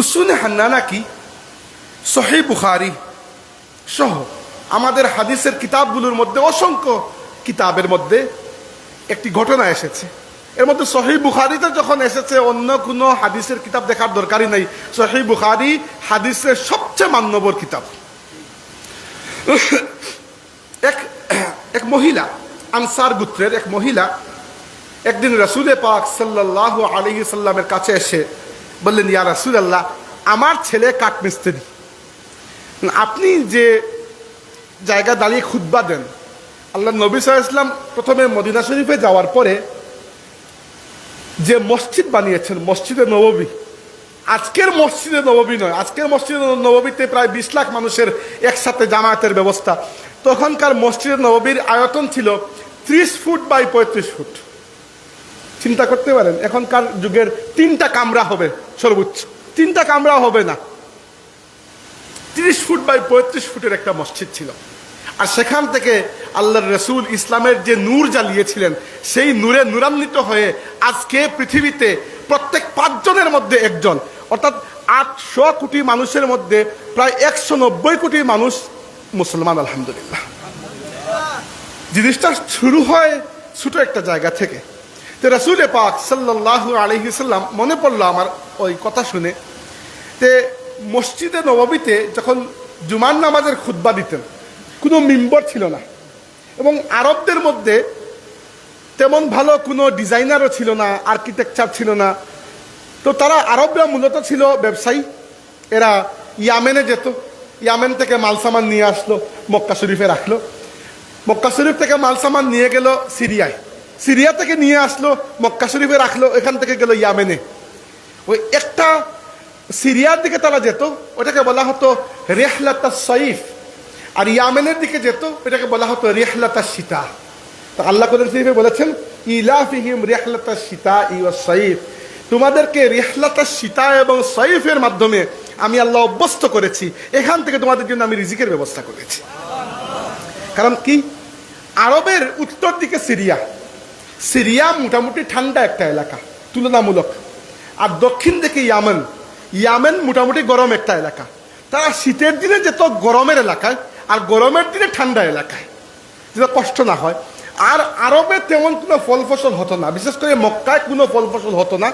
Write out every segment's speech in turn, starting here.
উসুনে হান্নানা কি? সহি বুখারি, সহ। আমাদের হাদিসের কিতাবগুলোর মধ্যে অসংখ্য কিতাবের মধ্যে একটি ঘটনা এসেছে। এর মধ্যে সহি বুখারিতে যখন এসেছে, অন্য কোনো হাদিসের কিতাব দেখার দরকারই নাই। সহি বুখারি হাদিসের সবচেয়ে মান্যবর কিতাব। এক এক মহিলা, আনসার গুত্রের এক মহিলা, একদিন রসুলে পাক সাল্লাহ আলহি সাল্লামের কাছে এসে বললেন, ইয়া রসুল আল্লাহ আমার ছেলে কাঠমিস্ত্রি। আপনি যে জায়গা দাঁড়িয়ে খুদ্া দেন, আল্লাহ নবী ইসলাম প্রথমে মদিনা শরীফে যাওয়ার পরে যে মসজিদ বানিয়েছেন, মসজিদে নববী, আজকের মসজিদে নববী নয়, আজকের মসজিদে নববীতে প্রায় বিশ লাখ মানুষের একসাথে জামায়াতের ব্যবস্থা। তখনকার মসজিদে নববীর আয়তন ছিল ত্রিশ ফুট বাই পঁয়ত্রিশ ফুট। চিন্তা করতে পারেন, এখনকার যুগের তিনটা কামরা হবে সর্বোচ্চ। তিনটা কামরা হবে না। তিরিশ ফুট বাই পঁয়ত্রিশ ফুটের একটা মসজিদ ছিল। আর সেখান থেকে আল্লাহর রসুল ইসলামের যে নূর জ্বালিয়েছিলেন, সেই নূরে নূরান্বিত হয়ে আজকে পৃথিবীতে প্রত্যেক পাঁচজনের মধ্যে একজন। অর্থাৎ আটশো কোটি মানুষের মধ্যে প্রায় একশো নব্বই কোটি মানুষ মুসলমান, আলহামদুলিল্লাহ। জিনিসটা শুরু হয় ছোট একটা জায়গা থেকে। তো রসুল পাক সাল্লাহ আলহিসাল্লাম মনে পড়ল আমার ওই কথা শুনে। তে মসজিদে নববীতে যখন জুমান নামাজের খুদ্া দিতেন, কোনো মিম্বর ছিল না এবং আরবদের মধ্যে তেমন ভালো কোনো ডিজাইনারও ছিল না, আর্কিটেকচার ছিল না। তো তারা আরবরা মূলত ছিল ব্যবসায়ী। এরা ইয়ামেনে যেত, ইয়ামেন থেকে মালসামান নিয়ে আসলো, মক্কা শরীফে রাখল। মক্কা শরীফ থেকে মালসামান নিয়ে গেল সিরিয়ায়। সিরিয়া থেকে নিয়ে আসলো, মক্কা শরীফে রাখল, এখান থেকে গেল ইয়ামেনে। ওই একটা সিরিয়ার দিকে তারা যেত, ওটাকে বলা হতো রেহলাতা সইফ আর ইয়ামেনের দিকে যেত, এটাকে বলা হতো রেহলাতা সীতা তো আল্লাহ কোরআন শরীফে বলেছেন, ইলাফিহিম রেহলাতা সীতা ইউ সইফ তোমাদেরকে রেহলাতা সীতা এবং সইফের মাধ্যমে আমি আল্লাহ অভ্যস্ত করেছি, এখান থেকে তোমাদের জন্য আমি রিজিকের ব্যবস্থা করেছি। কারণ কি? আরবের উত্তর দিকে সিরিয়া সিরিয়া মোটামুটি ঠান্ডা একটা এলাকা, তুলনামূলক। আর দক্ষিণ দিকে ইয়ামেন ইয়ামেন মোটামুটি গরম একটা এলাকা। তারা শীতের দিনে যেত গরমের এলাকায়, আর গরমের দিনে ঠান্ডা এলাকায়। যেটা কষ্ট না হয়। আর আরবে তেমন কোনো ফল ফসল হতো না, বিশেষ করে মক্কায় কোনো ফল ফসল হতো না।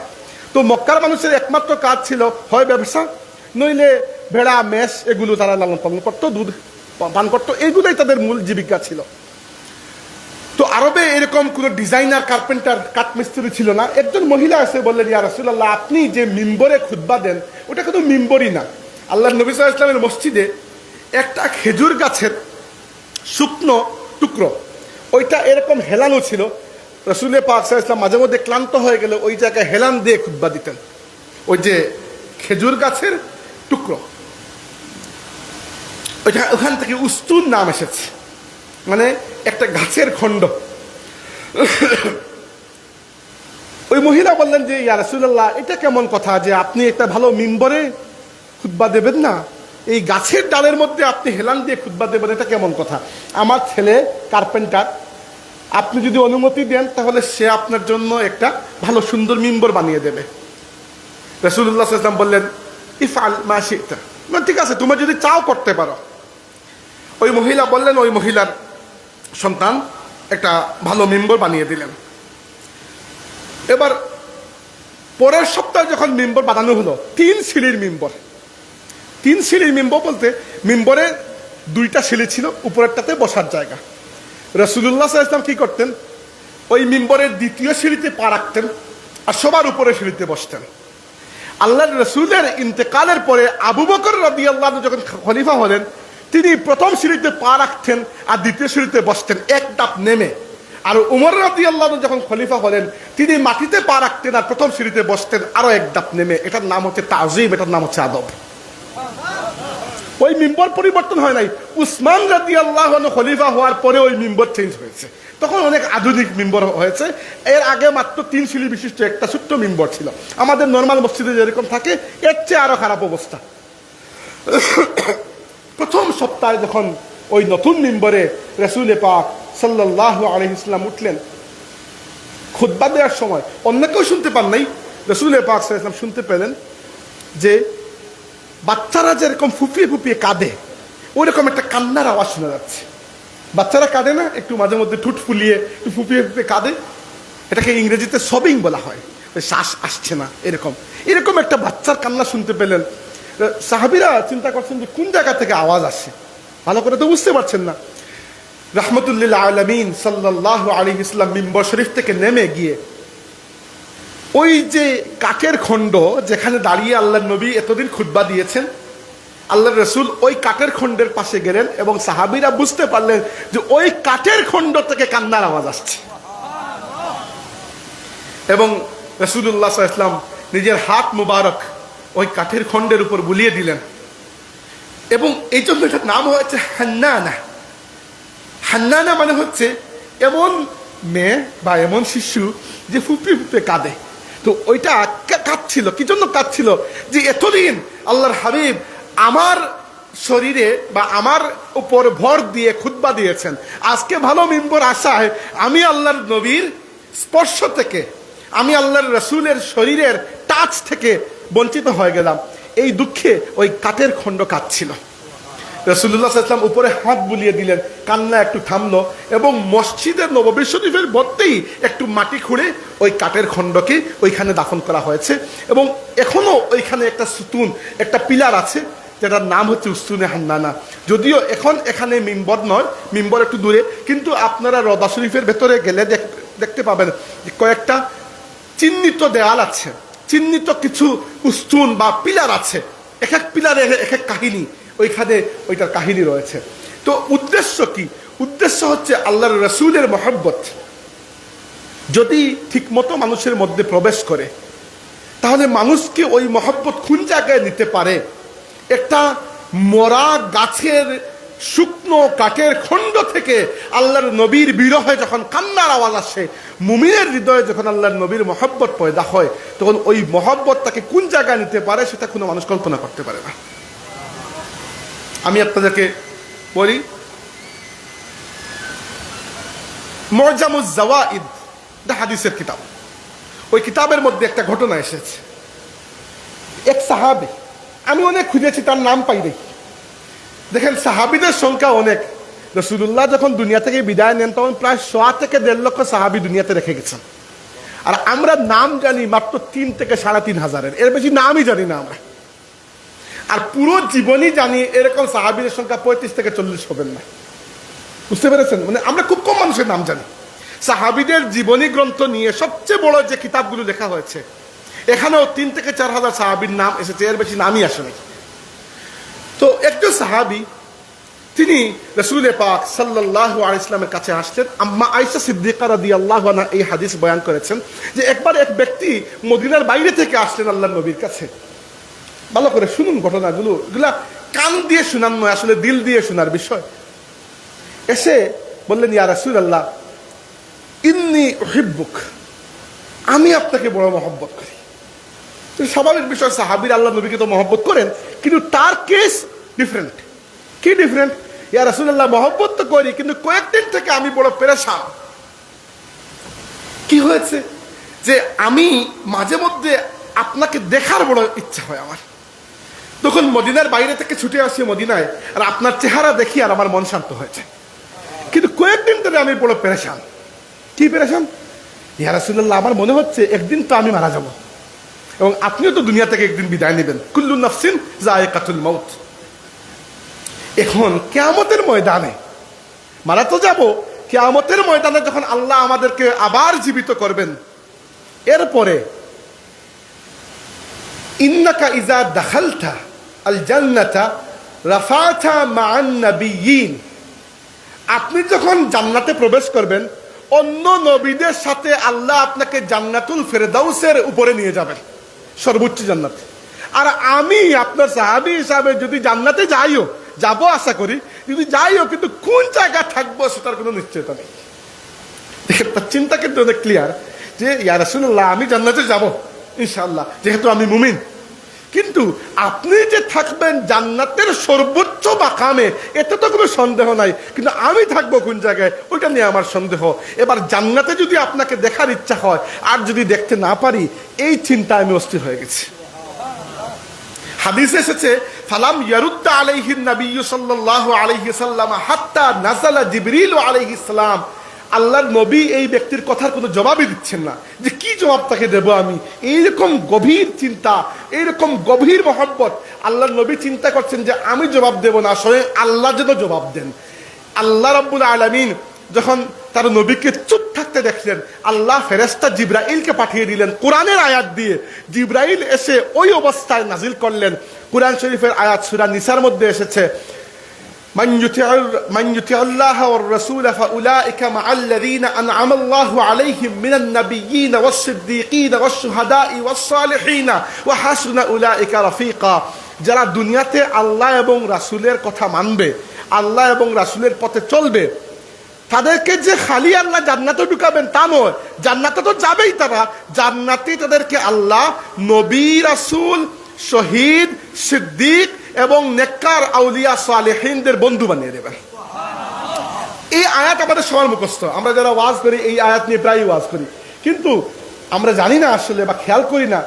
তো মক্কার মানুষের একমাত্র কাজ ছিল, হয় ব্যবসা, নইলে ভেড়া, মেষ, এগুলো তারা লালন পালন করতো, দুধ পান করতো। এইগুলোই তাদের মূল জীবিকা ছিল। তো আরবে এরকম কোনো ডিজাইনার, কার্পেন্টার, কাঠমিস্ত্রি ছিল না। একজন মহিলা এসে বললেন, ইয়া রসুল্লাহ আপনি যে মিম্বরে খুদ্া দেন, ওটা কিন্তু মিম্বরই না। আল্লাহ নবী সাল্লাহ ইসলামের মসজিদে একটা খেজুর গাছের শুকনো টুকরো, ওইটা এরকম হেলানো ছিল। রসুল পাক ইসলাম মাঝে মধ্যে ক্লান্ত হয়ে গেলে ওই জায়গায় হেলান দিয়ে খুদ্া দিতেন। ওই যে খেজুর গাছের টুকরো, ওইটা ওখান থেকে উস্তুর নাম এসেছে। মানে একটা গাছের খণ্ড। ওই মহিলা বললেন যে, ইয়া রাসুল্লাহ এটা কেমন কথা যে আপনি একটা ভালো মিম্বরে খুদ্া দেবেন না? এই গাছের ডালের মধ্যে আপনি হেলান দিয়ে খুদ্া দেবেন, এটা কেমন কথা? আমার ছেলে কার্পেন্টার, আপনি যদি অনুমতি দেন, তাহলে সে আপনার জন্য একটা ভালো সুন্দর মিম্বর বানিয়ে দেবে। রসুল্লাহ ইসলাম বললেন ইফ আল মাসিটা ঠিক আছে, তুমি যদি চাও, করতে পারো। ওই মহিলা বললেন, ওই মহিলার সন্তান একটা ভালো মেম্বর বানিয়ে দিলেন। এবার পরের সপ্তাহে যখন মেম্বর বানানো হলো, তিন সিঁড়ির মেম্বর। তিন সিঁড়ির মেম্বর বলতে মেম্বরে দুইটা সিঁড়ি ছিল, উপরেরটাতে বসার জায়গা। রসুল্লাহ ইসলাম কি করতেন? ওই মেম্বরের দ্বিতীয় সিঁড়িতে পা রাখতেন আর সবার উপরে সিঁড়িতে বসতেন। আল্লাহ রসুলের ইন্তেকালের পরে আবু বকর রবি আল্লাহ যখন খলিফা হলেন তিনি প্রথম সিঁড়িতে পা রাখতেন আর দ্বিতীয় সিঁড়িতে বসতেন, এক ডাপ নেমে। আর উমর রবি আল্লাহ যখন খলিফা হলেন, তিনি মাটিতে পা রাখতেন আর প্রথম সিঁড়িতে বসতেন, আরও এক ডাপ নেমে। এটার নাম হচ্ছে তাজিম, এটার নাম হচ্ছে আদব। ওই মিম্বর পরিবর্তন হয় নাই। উসমান রাদি আল্লাহ খলিফা হওয়ার পরে ওই মিম্বর চেঞ্জ হয়েছে। তখন অনেক আধুনিক মিম্বর হয়েছে। এর আগে মাত্র তিন সিঁড়ি বিশিষ্ট একটা ছোট্ট মিম্বর ছিল। আমাদের নর্মাল মসজিদে যেরকম থাকে, এর চেয়ে আরও খারাপ অবস্থা। প্রথম সপ্তাহে যখন ওই নতুন মিম্বরে রসুলে পাক সাল্লাহ আলহিসলাম উঠলেন খুদ্া দেওয়ার সময় অন্য কেউ শুনতে পান নাই, রসুল পাক সাল্লাম শুনতে পেলেন যে বাচ্চারা যেরকম ফুপিয়ে ফুপিয়ে কাঁদে ওইরকম একটা কান্নার আওয়াজ শোনা যাচ্ছে। বাচ্চারা কাঁদে না, একটু মাঝে মধ্যে ঠুট ফুলিয়ে, একটু ফুপিয়ে ফুপিয়ে কাঁদে। এটাকে ইংরেজিতে সবিং বলা হয়। শ্বাস আসছে না, এরকম। এরকম একটা বাচ্চার কান্না শুনতে পেলেন সাহাবিরা চিন্তা করছেন যে কোন জায়গা থেকে আওয়াজ আসে ভালো করে তো বুঝতে পারছেন না। রহমতুল্লিল্লাহ আলমিন সাল্লাহ আলী ইসলাম মিম্বর শরীফ থেকে নেমে গিয়ে ওই যে কাঠের খণ্ড যেখানে দাঁড়িয়ে আল্লাহ নবী এতদিন খুতবা দিয়েছেন আল্লাহ রসুল ওই কাঠের খণ্ডের পাশে গেলেন এবং সাহাবিরা বুঝতে পারলেন যে ওই কাঠের খণ্ড থেকে কান্নার আওয়াজ আসছে। এবং রসুল্লাহ ইসলাম নিজের হাত মুবারক ওই কাঠের খণ্ডের উপর বুলিয়ে দিলেন। এবং এই জন্য এটার নাম হয়েছে হান্নানা। হান্নানা মানে হচ্ছে এমন মেয়ে বা এমন শিশু যে ফুপে ফুপে কাঁদে। তো ওইটা কাঁদছিল। কি জন্য কাঁদছিল? যে এতদিন আল্লাহর হাবিব আমার শরীরে বা আমার উপর ভর দিয়ে খুতবা দিয়েছেন। আজকে ভালো মিম্বর আশায় আমি আল্লাহর নবীর স্পর্শ থেকে, আমি আল্লাহর রসুলের শরীরের টাচ থেকে বঞ্চিত হয়ে গেলাম। এই দুঃখে ওই কাঠের খণ্ড কাঁদছিল রসুল্লাহ ইসলাম উপরে হাত বুলিয়ে দিলেন, কান্না একটু থামলো এবং মসজিদের নববী শরীফের মধ্যেই একটু মাটি খুঁড়ে ওই কাঠের খণ্ডকে ওইখানে দাফন করা হয়েছে এবং এখনও ওইখানে একটা সুতুন, একটা পিলার আছে, যেটার নাম হচ্ছে উস্তুনে হান্নানা। যদিও এখন এখানে মিম্বর নয়, মিম্বর একটু দূরে, কিন্তু আপনারা রদা শরীফের ভেতরে গেলে দেখ- দেখতে পাবেন কয়েকটা চিহ্নিত দেয়াল আছে। চিহ্নিত কিছু উস্তুন বা পিলার আছে। এক এক পিলারে এক এক কাহিনী। ওইখানে ওইটার কাহিনী রয়েছে। তো উদ্দেশ্য কি? উদ্দেশ্য হচ্ছে আল্লাহর রসুলের মহব্বত। যদি ঠিকমতো মানুষের মধ্যে প্রবেশ করে, তাহলে মানুষকে ওই মহব্বত কোন জায়গায় নিতে পারে? একটা মরা গাছের শুকনো কাঠের খণ্ড থেকে আল্লাহর নবীর বিরহে যখন কান্নার আওয়াজ আসে, মুমিনের হৃদয়ে যখন আল্লাহর নবীর মহব্বত পয়দা হয়, তখন ওই মহব্বত তাকে কোন জায়গায় নিতে পারে সেটা কোনো মানুষ কল্পনা করতে পারে না। আমি আপনাদেরকে বলি, মজামুজ জাওয়াইদ এটা হাদিসের কিতাব। ওই কিতাবের মধ্যে একটা ঘটনা এসেছে। এক সাহাবি, আমি অনেক খুঁজেছি, তার নাম পাই দেখি দেখেন, সাহাবিদের সংখ্যা অনেক। রসুল্লাহ যখন দুনিয়া থেকে বিদায় নেন, তখন প্রায় সোয়া থেকে দেড় লক্ষ সাহাবি দুনিয়াতে রেখে গেছেন। আর আমরা নাম জানি মাত্র তিন থেকে সাড়ে তিন হাজারের। এর বেশি নামই জানি না আমরা। আর পুরো জীবনই জানি এরকম সাহাবিদের সংখ্যা পঁয়ত্রিশ থেকে চল্লিশ হবেন না। বুঝতে পেরেছেন? মানে আমরা খুব কম মানুষের নাম জানি। সাহাবিদের জীবনী গ্রন্থ নিয়ে সবচেয়ে বড় যে কিতাবগুলো লেখা হয়েছে, এখানেও তিন থেকে চার হাজার সাহাবির নাম এসেছে। এর বেশি নামই আসে নাকি তো একজন সাহাবি, তিনি রসুল পাক সাল্লাহ ইসলামের কাছে আসলেন। আম্মা আইসা সিদ্দিকা রাদি আল্লাহ এই হাদিস বয়ান করেছেন যে একবার এক ব্যক্তি মদিনার বাইরে থেকে আসলেন আল্লাহ নবীর কাছে। ভালো করে শুনুন ঘটনাগুলো। এগুলা কান দিয়ে শোনান নয়, আসলে দিল দিয়ে শোনার বিষয়। এসে বললেন, ইয়া রাসুল আল্লাহ ইন্নি হিব্বুক আমি আপনাকে বড় মহব্বত করি। স্বাভাবিক বিষয়, সাহাবির আল্লাহ নবীকে তো মহব্বত করেন, কিন্তু তার কেস ডিফারেন্ট কি ডিফারেন্ট ইয়া রাসুল্লাহ মহব্বত তো করি, কিন্তু কয়েকদিন থেকে আমি বড় পেরেশান। কি হয়েছে? যে আমি মাঝে মধ্যে আপনাকে দেখার বড় ইচ্ছা হয় আমার। তখন মদিনার বাইরে থেকে ছুটে আসি মদিনায়, আর আপনার চেহারা দেখি আর আমার মন শান্ত হয়েছে কিন্তু কয়েকদিন ধরে আমি বড় পেরেশান। কি পেরেশান? ইয়া রাসুল্লাহ আমার মনে হচ্ছে একদিন তো আমি মারা যাব। এবং আপনিও তো দুনিয়া থেকে একদিন বিদায় নেবেন। কুল্লু নাফসিন যায় কাতুল মাউত। এখন কেয়ামতের ময়দানে, মারা তো যাব, কেয়ামতের ময়দানে যখন আল্লাহ আমাদেরকে আবার জীবিত করবেন, এরপরে ইন্নাকা ইজা দাখালতা আল জান্নাতা রাফাতা মান আপনি যখন জান্নাতে প্রবেশ করবেন, অন্য নবীদের সাথে আল্লাহ আপনাকে জান্নাতুল ফেরদাউসের উপরে নিয়ে যাবেন। সর্বোচ্চ জান্নাত। আর আমি আপনার সাহাবি হিসাবে যদি জান্নাতে যাইও, যাব আশা করি, যদি যাইও, কিন্তু কোন জায়গায় থাকব সেটার কোনো নিশ্চয়তা নেই। দেখেন তার চিন্তা কিন্তু অনেক ক্লিয়ার যে ইয়ার রাসূলুল্লাহ, আমি জান্নাতে যাব ইনশাল্লাহ যেহেতু আমি মুমিন। কিন্তু আপনি যে থাকবেন জান্নাতের সর্বোচ্চ মাকামে, এতে তো কোনো সন্দেহ নাই। কিন্তু আমি থাকব কোন জায়গায়, ওইটা নিয়ে আমার সন্দেহ। এবার জান্নাতে যদি আপনাকে দেখার ইচ্ছা হয়, আর যদি দেখতে না পারি, এই চিন্তা আমি অস্থির হয়ে গেছি। হাদিসে এসেছে, ফালাম ইয়ারুদ্দা আলাইহিন নবী সাল্লাল্লাহু আলাইহি সাল্লাম হাত্তা নাজালা জিবরিল আলাইহিস সালাম। আল্লাহর নবী এই ব্যক্তির কথার কোনো জবাবই দিচ্ছেন না। যে কি জবাব তাকে দেব আমি? এইরকম গভীর চিন্তা, এইরকম গভীর মহব্বত আল্লাহর নবী চিন্তা করছেন যে আমি জবাব দেব না, স্বয়ং আল্লাহ যেন জবাব দেন। আল্লাহ রাব্বুল আলামিন যখন তার নবীকে চুপ থাকতে দেখলেন, আল্লাহ ফেরেস্তা জিব্রাইলকে পাঠিয়ে দিলেন কোরআনের আয়াত দিয়ে। জিব্রাইল এসে ওই অবস্থায় নাজিল করলেন। কোরআন শরীফের আয়াত সুরা নিসার মধ্যে এসেছে। من يطع من يطع الله والرسول فاولئك مع الذين انعم الله عليهم من النبيين والصديقين والشهداء والصالحين وحسن اولئك رفيقا যারা দুনিয়াতে আল্লাহ এবং রাসূলের কথা মানবে আল্লাহ এবং রাসূলের পথে চলবে তাদেরকে যে খালি আল্লাহ জান্নাতে ঢুকাবেন তা নয় জান্নাতে তো যাবেই তারা জান্নাতে তাদেরকে আল্লাহ নবী রাসূল শহীদ সিদ্দিক এবং নেককার আউলিয়া সালেহিনদের বন্ধু বানিয়ে দেবেন। এই আয়াত আমাদের সবার মুখস্থ। আমরা যারা ওয়াজ করি, এই আয়াত নিয়ে প্রায় ওয়াজ করি। কিন্তু আমরা জানি না আসলে বা খেয়াল করি না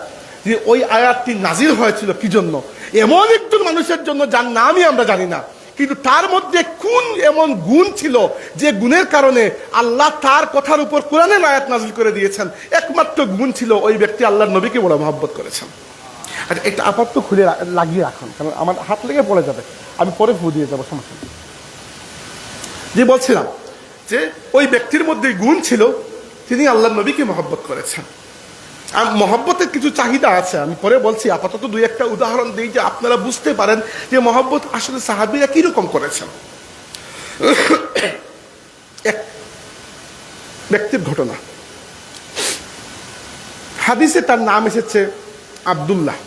যে ওই আয়াতটি নাজির হয়েছিল কি জন্য? এমন একজন মানুষের জন্য যার নামই আমরা জানি না। কিন্তু তার মধ্যে কোন এমন গুণ ছিল যে গুণের কারণে আল্লাহ তার কথার উপর কোরআনের আয়াত নাজিল করে দিয়েছেন। একমাত্র গুণ ছিল ওই ব্যক্তি আল্লাহর নবীকে বড় মহব্বত করেছেন। আচ্ছা একটা আপাতত খুলে লাগিয়ে রাখুন, কারণ আমার হাত লেগে পড়ে যাবে। আমি পরে ফু দিয়ে যাব, সমস্যা। যে বলছিলাম যে ওই ব্যক্তির মধ্যে গুণ ছিল, তিনি আল্লাহ নবীকে মহব্বত করেছেন। আর মহব্বতের কিছু চাহিদা আছে, আমি পরে বলছি, আপাতত দুই একটা উদাহরণ দিই যে আপনারা বুঝতে পারেন যে মহব্বত আসলে সাহাবিরা কীরকম করেছেন। এক ব্যক্তির ঘটনা। হাদিসে তার নাম এসেছে আব্দুল্লাহ।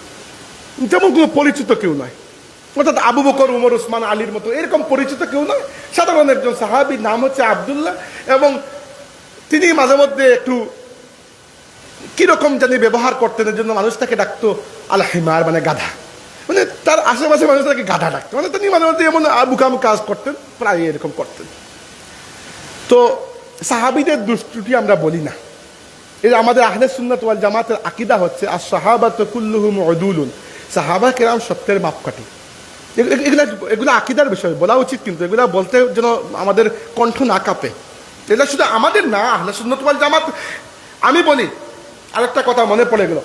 যেমন কোনো পরিচিত কেউ নয় অর্থাৎ আবু বকর, উমর, উসমান, আলীর মতো এরকম পরিচিত কেউ নয় সাধারণ একজন সাহাবির নাম হচ্ছে আব্দুল্লাহ এবং তিনি মাঝে মধ্যে একটু কীরকম জানি ব্যবহার করতেন, এর জন্য মানুষ তাকে ডাকতো আল হিমার মানে গাধা। মানে তার আশেপাশে মানুষ তাকে গাধা ডাকতো। মানে তিনি মাঝে মধ্যে এমন আবুকাম কাজ করতেন, প্রায় এরকম করতেন। তো সাহাবিদের দুষ্টুটি আমরা বলি না। এই আমাদের আহলে সুন্নাত ওয়াল জামাতের আকিদা হচ্ছে আর সাহাবাত কুল্লুহুম উদুলুন। সাহাবা কেরাম সত্যের মাপকাঠি। এগুলো এগুলা আকিদার বিষয়, বলা উচিত কিন্তু, এগুলা বলতে যেন আমাদের কণ্ঠ না কাঁপে। এগুলো শুধু আমাদের না, আহলে সুন্নাত ওয়াল জামাত। আমি বলি, আরেকটা কথা মনে পড়ে গেল।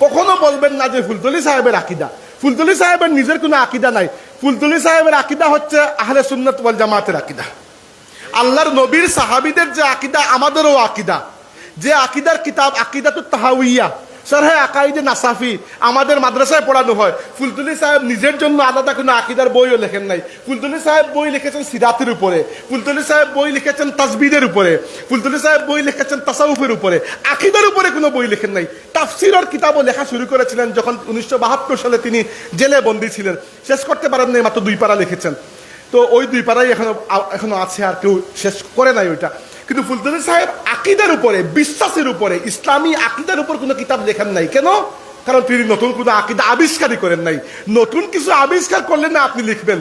কখনো বলবেন না যে ফুলতলি সাহেবের আকিদা। ফুলতলি সাহেবের নিজের কোনো আকিদা নাই। ফুলতলি সাহেবের আকিদা হচ্ছে আহলে সুন্নাত জামাতের আকিদা। আল্লাহর নবীর সাহাবিদের যে আকিদা, আমাদেরও আকিদা। যে আকিদার কিতাব আকিদা তো তাহাউইয়া। স্যার হ্যাঁ আকাইদে নাসাফি। আমাদের মাদ্রাসায় পড়ানো হয়। ফুলতুলি সাহেব নিজের জন্য আলাদা কোনো আকিদার বইও লেখেন নাই। ফুলতুলি সাহেব বই লিখেছেন সিরাতের উপরে। ফুলতুলি সাহেব বই লিখেছেন তাসবিদের উপরে। ফুলতুলি সাহেব বই লিখেছেন তাসাউফের উপরে। আকিদার উপরে কোনো বই লেখেন নাই। তাফসিরর কিতাবও লেখা শুরু করেছিলেন যখন উনিশশো বাহাত্তর সালে তিনি জেলে বন্দী ছিলেন। শেষ করতে পারেন নাই, মাত্র দুই পারা লিখেছেন। তো ওই দুই পাড়াই এখনও এখনও আছে আর কেউ শেষ করে নাই ওইটা। কিন্তু ফুলতলি সাহেব আকিদার উপরে, বিশ্বাসের উপরে, ইসলামী আকিদার উপর কোনো কিতাব লেখেন নাই। কেন? কারণ তিনি নতুন কোনো আকিদা আবিষ্কারই করেন নাই। নতুন কিছু আবিষ্কার করলেন না আপনি লিখবেন।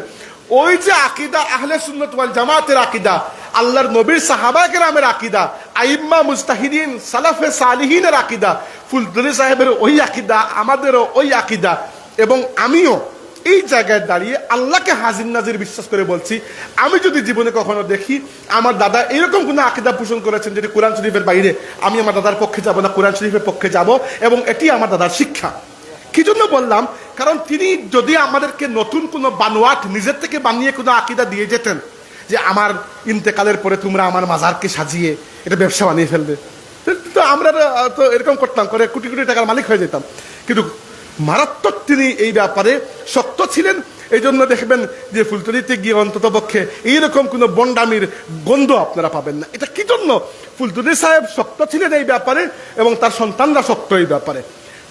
ওই যে আকিদা আহলে সুন্নত ওয়াল জামাতের আকিদা, আল্লাহর নবীর সাহাবা কেরামের আকিদা, আইম্মা মুস্তাহিদিন সালাফে সালিহিনের আকিদা ফুলতলি সাহেবের ওই আকিদা, আমাদেরও ওই আকিদা। এবং আমিও এই জায়গায় দাঁড়িয়ে আল্লাহকে হাজির নাজির বিশ্বাস করে বলছি, আমি যদি জীবনে কখনো দেখি আমার দাদা এরকম কোনো আকিদা পোষণ করেছেন যেটি কোরআন শরীফের বাইরে, আমি আমার দাদার পক্ষে যাব না, কোরআন শরীফের পক্ষে যাব এবং এটি আমার দাদার শিক্ষা। কি জন্য বললাম, কারণ তিনি যদি আমাদেরকে নতুন কোনো বানোয়াট নিজের থেকে বানিয়ে কোনো আকিদা দিয়ে যেতেন, যে আমার ইন্তেকালের পরে তোমরা আমার মাজারকে সাজিয়ে এটা ব্যবসা বানিয়ে ফেলবে। তো- আমরা তো এরকম করতাম, করে কোটি কোটি টাকার মালিক হয়ে যেতাম। কিন্তু মারাত্মক তিনি এই ব্যাপারে শক্ত ছিলেন। এই জন্য দেখবেন যে ফুলতলিতে গিয়ে অন্তত পক্ষে এইরকম কোনো বন্ডামির গন্ধ আপনারা পাবেন না। এটা কি জন্য? ফুলতলি সাহেব শক্ত ছিলেন এই ব্যাপারে এবং তার সন্তানরা শক্ত এই ব্যাপারে।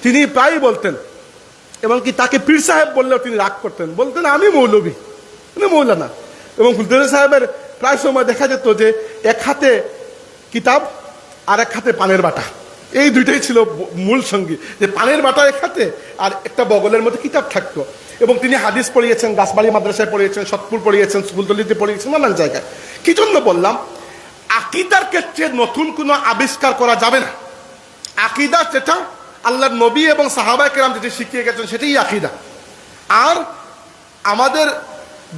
তিনি প্রায়ই বলতেন এবং কি তাকে পীর সাহেব বললেও তিনি রাগ করতেন। বলতেন, আমি মৌলবী মানে মৌলানা। এবং ফুলতলি সাহেবের প্রায় সময় দেখা যেত যে এক হাতে কিতাব আর এক হাতে পানের বাটা। এই দুইটাই ছিল মূল সঙ্গী, যে পানের বাটা এক হাতে আর একটা বগলের মধ্যে কিতাব থাকতো। এবং তিনি হাদিস পড়িয়েছেন গাছবাড়ি মাদ্রাসায় পড়িয়েছেন, সতপুর পড়িয়েছেন ফুলতলিতে পড়িয়েছেন, নানান জায়গায়। কি জন্য বললাম? আকিদার ক্ষেত্রে নতুন কোনো আবিষ্কার করা যাবে না। আকিদা যেটা আল্লাহর নবী এবং সাহাবাই কেরাম যেটি শিখিয়ে গেছেন, সেটাই আকিদা। আর আমাদের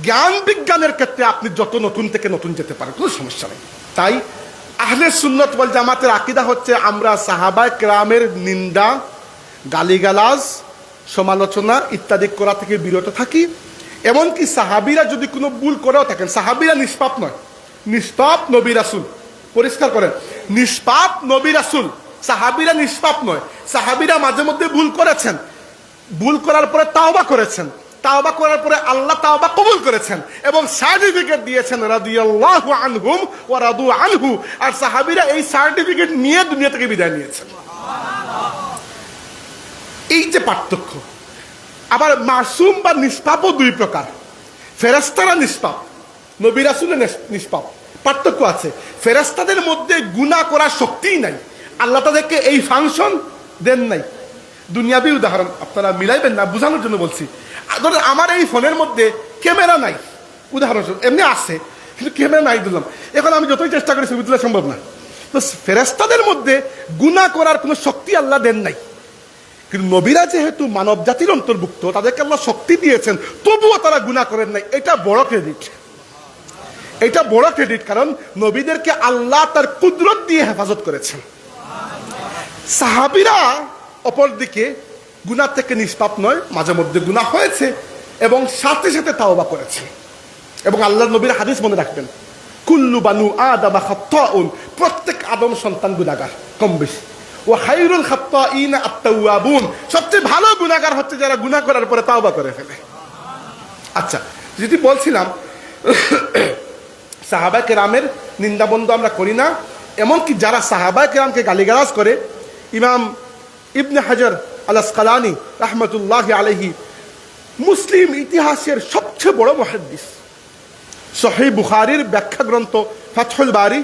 জ্ঞান বিজ্ঞানের ক্ষেত্রে আপনি যত নতুন থেকে নতুন যেতে পারেন, কোনো সমস্যা নেই। তাই আহলে সুন্নত বল জামাতের আকিদা হচ্ছে আমরা সাহাবা ক্রামের নিন্দা, গালিগালাজ, সমালোচনা ইত্যাদি করা থেকে বিরত থাকি। এমনকি সাহাবিরা যদি কোনো ভুল করেও থাকেন, সাহাবিরা নিষ্পাপ নয়। নিষ্পাপ নবী রাসুল। পরিষ্কার করেন, নিষ্পাপ নবী রাসুল। সাহাবিরা নিষ্পাপ নয়। সাহাবিরা মাঝে মধ্যে ভুল করেছেন। ভুল করার পরে তাওবা করেছেন। তাওবা করার পরে আল্লাহ তাওবা কবুল করেছেন এবং সার্টিফিকেট দিয়েছেন রাদিয়াল্লাহু আনহুম ওয়া রাদু আনহু। আর সাহাবীরা এই সার্টিফিকেট নিয়ে দুনিয়া থেকে বিদায় নিয়েছেন। এই যে পার্থক্য, আবার মাসুম বা নিষ্পাপও দুই প্রকার। ফেরেস্তারা নিষ্পাপ, নবী রাসূলে নিষ্পাপ। পার্থক্য আছে ফেরেস্তাদের মধ্যে গুনাহ করার শক্তিই নাই। আল্লাহ তাদেরকে এই ফাংশন দেন নাই। দুনিয়াবি উদাহরণ, আপনারা মিলাইবেন না, বোঝানোর জন্য বলছি। ধরেন আমার এই ফোনের মধ্যে ক্যামেরা নাই। উদাহরণস্বরূপ, এমনি আছে, কিন্তু ক্যামেরা নাই দিলাম এখন আমি যতই চেষ্টা করি ছবি তোলা সম্ভব না। তো ফেরেস্তাদের মধ্যে গুনাহ করার কোনো শক্তি আল্লাহ দেন নাই। কিন্তু নবীরা যেহেতু মানব জাতির অন্তর্ভুক্ত, তাদেরকে আল্লাহ শক্তি দিয়েছেন, তবুও তারা গুনাহ করেন নাই। এটা বড় ক্রেডিট এটা বড় ক্রেডিট কারণ নবীদেরকে আল্লাহ তার কুদরত দিয়ে হেফাজত করেছেন। সাহাবিরা অপরদিকে গুনাহ থেকে নিষ্পাপ নয়, মাঝে মধ্যে গুনাহ হয়েছে এবং সাথে সাথে তাওবা করেছে। এবং আল্লাহ নবীর হাদিস মনে রাখবেন, কুল্লু বানু আদামা খাত্তাউন, প্রত্যেক আদম সন্তান গুনাহগার কম বেশি। ও হাইরুল খাত্তাইন আত্তাওয়াবুন, সবচেয়ে ভালো গুনাহগার হচ্ছে যারা গুনাহ করার পরে তাওবা করে ফেলে। আচ্ছা যদি বলছিলাম সাহাবা কেরামের নিন্দাবন্ধ আমরা করি না, এমনকি যারা সাহাবা কেরামকে গালিগালাজ করে, ইমাম ইবনে হাজার আলাসকালানি রহমতুল্লাহ আলহি মুসলিম ইতিহাসের সবচেয়ে বড় মহাদ্দিস। সহি বুখারির ব্যাখ্যা গ্রন্থ ফাথুল বারি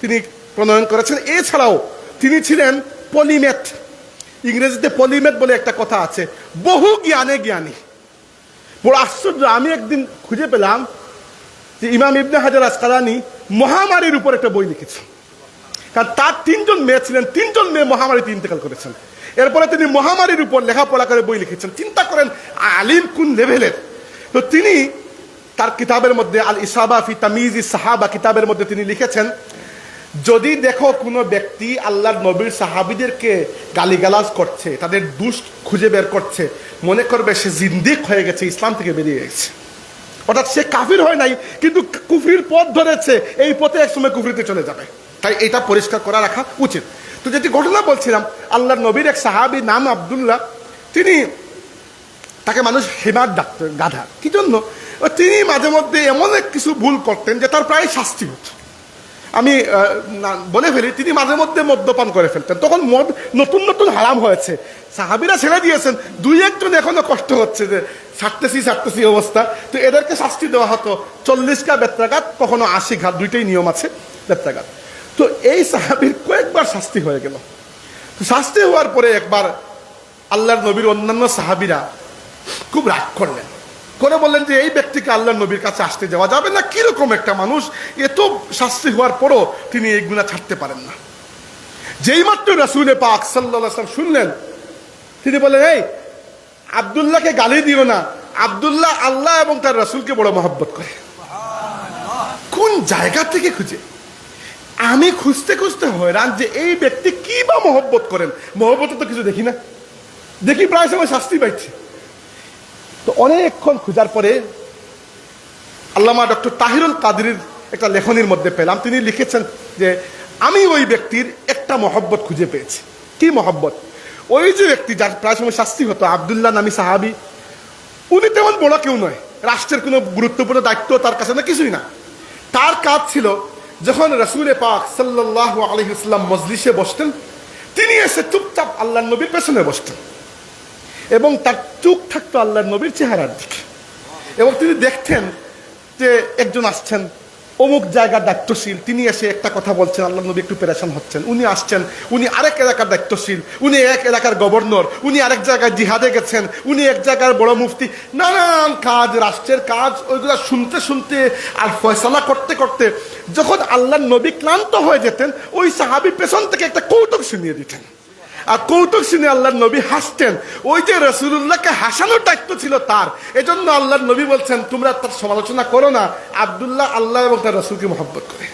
তিনি প্রণয়ন করেছেন। এছাড়াও তিনি ছিলেন পলিমেথ। ইংরেজিতে পলিমেথ বলে একটা কথা আছে, বহু জ্ঞানে জ্ঞানী। বড় আশ্চর্য, আমি একদিন খুঁজে পেলাম যে ইমাম ইবনে হাজার আসকালানি মহামারীর উপর একটা বই লিখেছেন। কারণ তার তিনজন মেয়ে ছিলেন, তিনজন মেয়ে মহামারীতে ইন্তেকাল করেছেন। এরপরে তিনি মহামারীর উপর লেখাপড়া করে বই লিখেছেন। চিন্তা করেন, আলিম কোন লেভেলের? তো তিনি তার কিতাবের মধ্যে আল ইসাবা ফি তামিজ সাহাবা কিতাবের মধ্যে তিনি লিখেছেন, যদি দেখো কোনো ব্যক্তি আল্লাহর নবীর সাহাবিদেরকে গালিগালাজ করছে, তাদের দুষ খুঁজে বের করছে, মনে করবে সে জিন্দিক হয়ে গেছে, ইসলাম থেকে বেরিয়ে গেছে। অর্থাৎ সে কাফির হয় নাই, কিন্তু কুফরির পথ ধরেছে, এই পথে একসময় কুফরিতে চলে যাবে। তাই এটা পরিষ্কার করা রাখা উচিত। তো যেটি ঘটনা বলছিলাম, আল্লাহর নবীর এক সাহাবি নাম আবদুল্লাহ, তিনি তাকে মানুষ হেমার ডাকতেন গাধা। কি জন্য? তিনি মাঝে মধ্যে এমন এক কিছু ভুল করতেন যে তার প্রায় শাস্তি হতো। আমি বলে ফেলি, তিনি মাঝে মধ্যে মদ্যপান করে ফেলতেন। তখন মদ নতুন নতুন হারাম হয়েছে। সাহাবিরা ছেড়ে দিয়েছেন। দুই একজন এখনও কষ্ট হচ্ছে যে ছাড়তেছি ছাড়তেছি অবস্থা। তো এদেরকে শাস্তি দেওয়া হতো। চল্লিশটা বেত্রাঘাত, কখনো আশি ঘাত দুইটাই নিয়ম আছে, বেত্রাঘাত। তো এই সাহাবির কয়েকবার শাস্তি হয়ে গেল। শাস্তি হওয়ার পরে একবার আল্লাহর নবীর অন্যান্য সাহাবিরা খুব রাগ করলেন। করে বললেন যে, এই ব্যক্তিকে আল্লাহ নবীর কাছে আসতে যাওয়া যাবে না? কীরকম একটা মানুষ? এত শাস্তি হওয়ার পরও তিনি এই গুণা ছাড়তে পারেন না। যেই মাত্র রাসুলে পাক সাল্লাম শুনলেন, তিনি বললেন, এই, আবদুল্লাহকে গালি দিও না। আবদুল্লাহ আল্লাহ এবং তার রাসুলকে বড় মহব্বত করে। কোন জায়গা থেকে খুঁজে? আমি খুঁজতে খুঁজতে হয়রান যে এই ব্যক্তি কি বা মহব্বত করেন। মহব্বত তো কিছু দেখি না। দেখি প্রায় সময় শাস্তি পাইছে। তো অনেকক্ষণ খোঁজার পরে আল্লামা ডক্টর তাহিরুল কাদিরের একটা লেখনির মধ্যে পেলাম। তিনি লিখেছেন যে, আমি ওই ব্যক্তির একটা মহব্বত খুঁজে পেয়েছি। কি মহব্বত? ওই যে ব্যক্তি যার প্রায় সময় শাস্তি হতো, আবদুল্লাহ নামি সাহাবি, উনি তেমন বড় কেউ নয়। রাষ্ট্রের কোনো গুরুত্বপূর্ণ দায়িত্ব তার কাছে না, কিছুই না। তার কাজ ছিল যখন রসুলে পাক সাল্লাহ আলহিসাল্লাম মজলিসে বসতেন, তিনি এসে চুপচাপ আল্লাহ নবীর পেছনে বসতেন এবং তার চুপ থাকতো আল্লাহ নবীর চেহারার দিকে। এবং তিনি দেখতেন যে একজন আসছেন অমুক জায়গার দায়িত্বশীল, তিনি এসে একটা কথা বলছেন, আল্লাহ নবী একটু পেরেশান হচ্ছেন। উনি আসছেন, উনি আরেক এলাকার দায়িত্বশীল, উনি এক এলাকার গভর্নর, উনি আরেক জায়গায় জিহাদে গেছেন, উনি এক জায়গার বড় মুফতি। নানান কাজ, রাষ্ট্রের কাজ, ওইগুলো শুনতে শুনতে আর ফয়সলা করতে করতে যখন আল্লাহ নবী ক্লান্ত হয়ে যেতেন, ওই সাহাবি পেছন থেকে একটা কৌতুক শুনিয়ে দিতেন। আর কৌতুক শুনে আল্লাহর নবী হাসতেন। ওই যে রসুল্লাহকে হাসানোর দায়িত্ব ছিল তার। এজন্য আল্লাহর নবী বলছেন, তোমরা তার সমালোচনা করো না। আবদুল্লাহ আল্লাহ এবং তার রসুলকে মহব্বত করে।